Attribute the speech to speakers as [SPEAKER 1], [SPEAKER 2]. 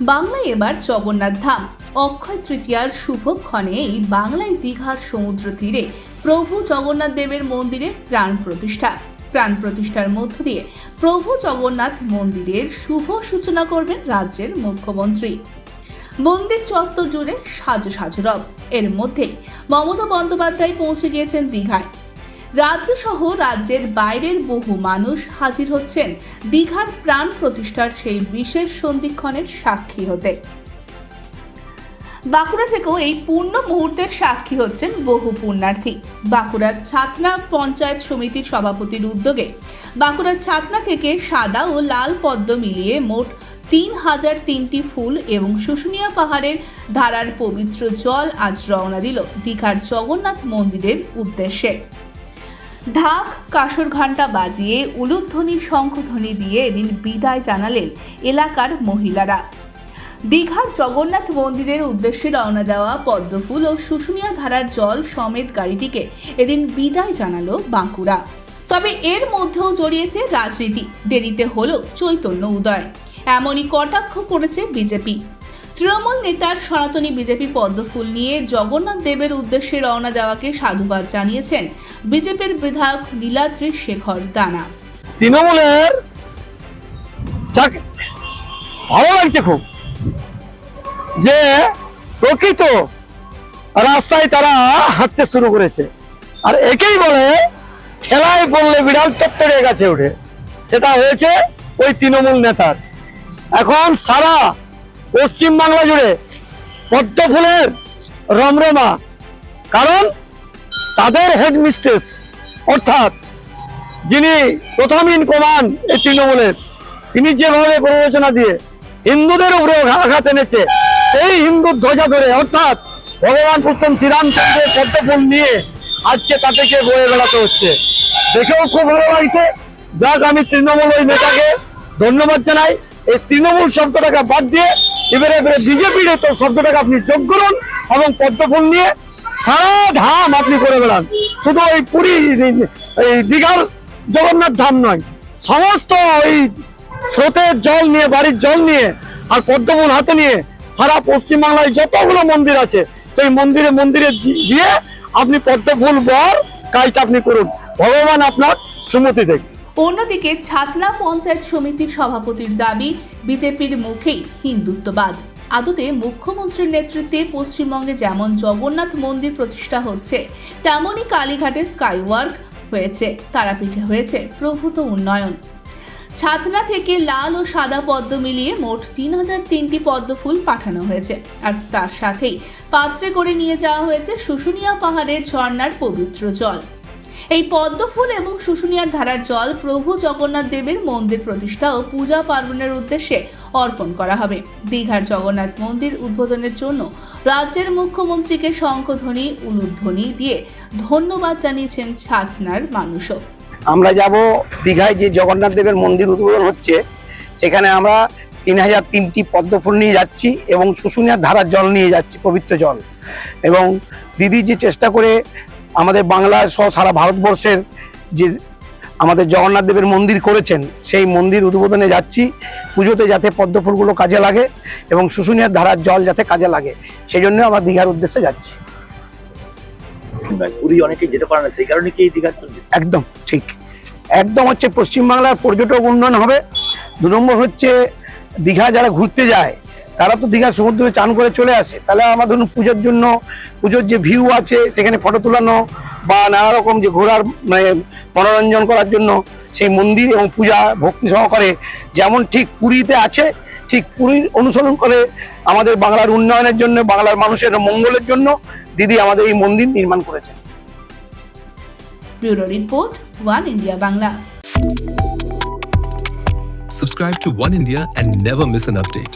[SPEAKER 1] বাংলায় এবার জগন্নাথ ধাম। অক্ষয় তৃতীয়ার শুভক্ষণে এই বাংলায় দীঘার সমুদ্র তীরে প্রভু জগন্নাথ দেবের মন্দিরে প্রাণ প্রতিষ্ঠা। প্রাণ প্রতিষ্ঠার মধ্য দিয়ে প্রভু জগন্নাথ মন্দিরের শুভ সূচনা করবেন রাজ্যের মুখ্যমন্ত্রী। মন্দির চত্বর জুড়ে সাজু সাজু রব। এর মধ্যে মমতা বন্দ্যোপাধ্যায় পৌঁছে গিয়েছেন দীঘায়। রাজ্য সহ রাজ্যের বাইরের বহু মানুষ হাজির হচ্ছেন দীঘার প্রাণ প্রতিষ্ঠার সেই বিশেষ সন্ধিক্ষণের সাক্ষী হতে। বাঁকুড়া থেকেও এই পূর্ণ মুহূর্তের সাক্ষী হচ্ছেন বহু পুণ্যার্থী। বাঁকুড়ার ছাতনা পঞ্চায়েত সমিতির সভাপতির উদ্যোগে বাঁকুড়ার ছাতনা থেকে সাদা ও লাল পদ্ম মিলিয়ে মোট তিন হাজার তিনটি ফুল এবং শুশুনিয়া পাহাড়ের ধারার পবিত্র জল আজ রওনা দিল দীঘার জগন্নাথ মন্দিরের উদ্দেশ্যে। ঢাক কাসর ঘণ্টা বাজিয়ে উলুধ্বনি, শঙ্খধ্বনি দিয়ে এদিন বিদায় জানালেন এলাকার মহিলারা। দীঘার জগন্নাথ মন্দিরের উদ্দেশ্যে রওনা দেওয়া পদ্মফুল ও শুশুনিয়া ধারার জল সমেত গাড়িটিকে এদিন বিদায় জানালো বাঁকুড়া। তবে এর মধ্যেও জড়িয়েছে রাজনীতি। দেরিতে হলো চৈতন্য উদয়। এমনই কটাক্ষ করেছে বিজেপি। তৃণমূল নেতার সনাতনী বিজেপি পদ্মফুল নিয়ে জগন্নাথ দেবের উদ্দেশ্যে রওনা দেওয়াকে সাধুবাদ জানিয়েছেন বিজেপির বিধায়ক নীলাদ্রি শেখর দানা।
[SPEAKER 2] তৃণমূলের ভালো লাগছে খুব যে প্রকৃত রাস্তায় তারা হাঁটতে শুরু করেছে। আর একেই বলে, খেলায় পড়লে বিড়াল টপ্পরে গেছে ওঠে। সেটা হয়েছে ওই তৃণমূল নেতার। এখন সারা পশ্চিম বাংলা জুড়ে পদ্ম ফুলের রমরমা। কারণ তাদের হেডমিস্ট্রেস অর্থাৎ যিনি প্রথম ইন কমান্ড এই তৃণমূলের, তিনি যেভাবে প্ররোচনা দিয়ে হিন্দুদের উপরে আঘাত এনেছে, সেই হিন্দু ধ্বজা ধরে, অর্থাৎ ভগবান প্রথম শ্রীরামচন্দ্রের পদ্মফুল নিয়ে আজকে তাদেরকে বয়ে বেড়াতে হচ্ছে। দেখেও খুব ভালো লাগছে। যাক, আমি তৃণমূল ওই নেতাকে ধন্যবাদ জানাই। এই তৃণমূল শব্দটাকে বাদ দিয়ে এবারে এবারে বিজেপির তো শব্দটাকে আপনি যোগ করুন এবং পদ্মফুল নিয়ে সারা ধাম আপনি করে বেড়ান। শুধু ওই পুরী, এই দীঘার জগন্নাথ ধাম নয়, সমস্ত ওই স্রোতের জল নিয়ে, বাড়ির জল নিয়ে আর পদ্মফুল হাতে নিয়ে সারা পশ্চিমবাংলায় যতগুলো মন্দির আছে, সেই মন্দিরে মন্দিরে দিয়ে আপনি পদ্মফুল বর কাজটা আপনি করুন। ভগবান আপনার সুমতি দেখ।
[SPEAKER 1] অন্যদিকে ছাতনা পঞ্চায়েত সমিতির সভাপতির দাবি, বিজেপির মুখেই হিন্দুত্ববাদ। আদতে মুখ্যমন্ত্রীর নেতৃত্বে পশ্চিমবঙ্গে যেমন জগন্নাথ মন্দির প্রতিষ্ঠা হচ্ছে, তেমনই কালীঘাটে স্কাইওয়ার্ক হয়েছে, তারাপীঠে হয়েছে প্রভূত উন্নয়ন। ছাতনা থেকে লাল ও সাদা পদ্ম মিলিয়ে মোট তিন হাজার তিনটি পদ্ম ফুল পাঠানো হয়েছে। আর তার সাথেই পাত্রে করে নিয়ে যাওয়া হয়েছে শুশুনিয়া পাহাড়ের ঝর্ণার পবিত্র জল। এই পদ্মফুল এবং শুশুনিয়ার ধারার জল প্রভু জগন্নাথ দেবের মন্দির প্রতিষ্ঠা ও পূজা পার্বণের উদ্দেশ্যে অর্পণ করা হবে। দীঘার জগন্নাথ মন্দির উদ্বোধনের জন্য রাজ্যের মুখ্যমন্ত্রীকে শঙ্খধ্বনি, উলুধ্বনি দিয়ে ধন্যবাদ জানিয়েছেন ছাতনার মানুষও।
[SPEAKER 3] আমরা যাব দীঘায় যে জগন্নাথ দেবের মন্দির উদ্বোধন হচ্ছে, সেখানে আমরা তিন হাজার তিনটি পদ্মফুল নিয়ে যাচ্ছি এবং শুশুনিয়ার ধারার জল নিয়ে যাচ্ছি, পবিত্র জল। এবং দিদি যে চেষ্টা করে আমাদের বাংলা সহ সারা ভারতবর্ষের যে আমাদের জগন্নাথ দেবের মন্দির করেছেন সেই মন্দির উদ্বোধনে যাচ্ছি। পুজোতে যাতে পদ্মফুলগুলো কাজে লাগে এবং শুশুনিয়ার ধারার জল যাতে কাজে লাগে সেই জন্য আমরা দীঘার উদ্দেশ্যে যাচ্ছি।
[SPEAKER 4] পুরী অনেকেই যেতে পারে না সেই কারণে কি দীঘার
[SPEAKER 3] একদম ঠিক। একদম হচ্ছে পশ্চিমবাংলার পর্যটক উন্নয়ন হবে। দু নম্বর হচ্ছে দীঘা যারা ঘুরতে যায় তারা তো দীঘা সমুদ্রে চান করে চলে আসে। তাহলে আমার ধরুন পুজোর জন্য পুজোর যে ভিউ আছে সেখানে ফটো তোলানো বা নানা রকম যে ঘোরার মানে মনোরঞ্জন করার জন্য সেই মন্দির এবং পূজা ভক্তি সহকারে যেমন ঠিক পুরীতে আছে ঠিক পুরীর অনুসরণ করে আমাদের বাংলার উন্নয়নের জন্য বাংলার মানুষের মঙ্গলের জন্য দিদি আমাদের এই মন্দির নির্মাণ করেছেন।
[SPEAKER 1] Bureau report One India Bangla.
[SPEAKER 5] Subscribe to One India and never miss an update.